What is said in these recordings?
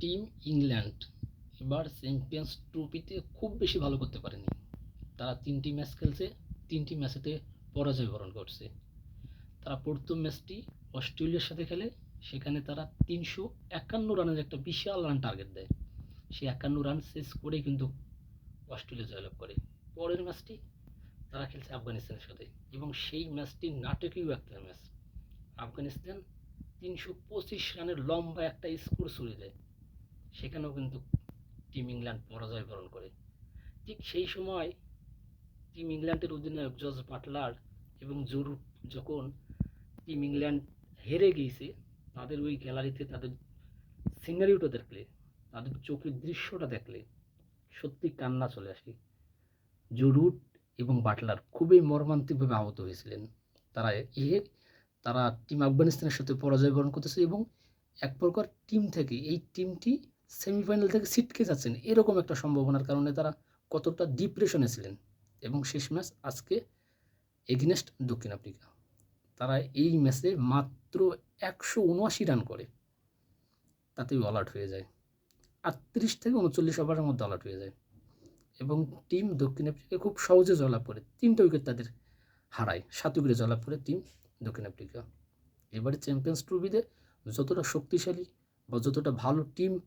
Team England এবার champions ট্রফিতে খুব বেশি ভালো করতে পারেনি। তারা তিনটি ম্যাচ খেলছে, তিনটি ম্যাচেতে পরাজয় বরণ করছে। তারা প্রথম ম্যাচটি অস্ট্রেলিয়ার সাথে খেলে, সেখানে তারা তিনশো একান্ন রানের একটা বিশাল রান টার্গেট দেয়। সেই একান্ন রান শেষ করেই কিন্তু অস্ট্রেলিয়া জয়লাভ করে। পরের ম্যাচটি তারা খেলছে আফগানিস্তানের সাথে। এবং সেই ম্যাচটি নাটকীয় একটা ম্যাচ আফগানিস্তান তিনশো পঁচিশ রানের লম্বা একটা স্কোর ছুড়ে দেয়। সেখানেও কিন্তু টিম ইংল্যান্ড পরাজয় বরণ করে। ঠিক সেই সময় টিম ইংল্যান্ডের অধিনায়ক জর্জ বাটলার এবং জরু যখন টিম ইংল্যান্ড হেরে গিয়েছে, তাদের ওই গ্যালারিতে তাদের সিনারিওটা দেখলে, তাদের চোখের দৃশ্যটা দেখলে সত্যি কান্না চলে আসে। জরুট এবং বাটলার খুবই মর্মান্তিকভাবে আহত হয়েছিলেন। তারা এ তারা টিম আফগানিস্তানের সাথে পরাজয় বরণ করতেছে এবং এক প্রকার টিম থেকে এই টিমটি সেমিফাইনাল থেকে ছিটকে যাচ্ছেন, এরকম একটা সম্ভাবনার কারণে তারা কতটা ডিপ্রেশনে ছিলেন। এবং শেষ ম্যাচ আজকে এগেনস্ট দক্ষিণ আফ্রিকা। তারা এই ম্যাচে মাত্র একশো উনআশি রান করে। তাতেই অল আউট হয়ে যায়। আটত্রিশ থেকে উনচল্লিশ ওভারের মধ্যে অল আউট হয়ে যায়। এবং টিম দক্ষিণ আফ্রিকা খুব সহজে জয়লাভ করে, তিনটা উইকেট তাদের হারায়। সাত উইকেটে জয়লাভ করে টিম দক্ষিণ আফ্রিকা। এবারে চ্যাম্পিয়ন্স ট্রফিতে যতটা শক্তিশালী বা যতটা ভালো টিম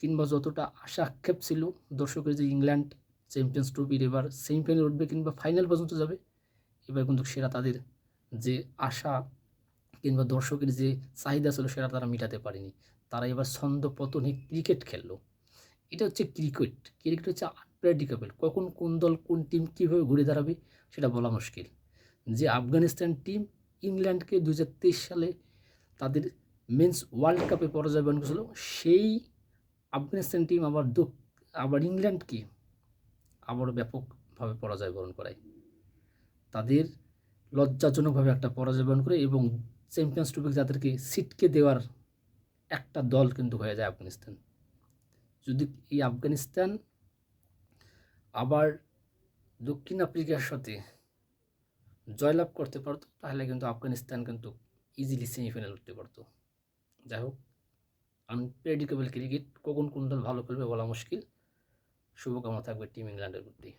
কিংবা যতটা আশা আক্ষেপ ছিল দর্শকের যে ইংল্যান্ড চ্যাম্পিয়ন্স ট্রফির এবার সেমিফাইনাল উঠবে কিংবা ফাইনাল পর্যন্ত যাবে, এবার কিন্তু সেরা তাদের যে আশা কিংবা দর্শকের যে চাহিদা ছিল সেটা তারা মেটাতে পারেনি। তারা এবার ছন্দ পতনে ক্রিকেট খেললো। এটা হচ্ছে ক্রিকেট। ক্রিকেট হচ্ছে আনপ্রেডিকেবল কখন কোন দল কোন টিম কীভাবে ঘুরে দাঁড়াবে সেটা বলা মুশকিল। যে আফগানিস্তান টিম ইংল্যান্ডকে দু হাজার তেইশ সালে তাদের মেন্স ওয়ার্ল্ড কাপে পরাজয় বরণ করেছিল, সেই আফগানিস্তান টিম আবার আবার ইংল্যান্ডকে আবারও ব্যাপকভাবে পরাজয় বরণ করায়। তাদের লজ্জাজনকভাবে একটা পরাজয় বরণ করে এবং চ্যাম্পিয়ন্স ট্রফি যাদেরকে সিটকে দেওয়ার একটা দল কিন্তু হয়ে যায় আফগানিস্তান। যদি এই আফগানিস্তান আবার দক্ষিণ আফ্রিকার সাথে জয়লাভ করতে পারতো, তাহলে কিন্তু আফগানিস্তান কিন্তু ইজিলি সেমিফাইনাল উঠতে পারতো। যাই হোক আনপ্রেডিকেবল ক্রিকেট কখন কোন দল ভালো খেলবে বলা মুশকিল। শুভকামনা থাকবে টিম ইংল্যান্ডের প্রতি।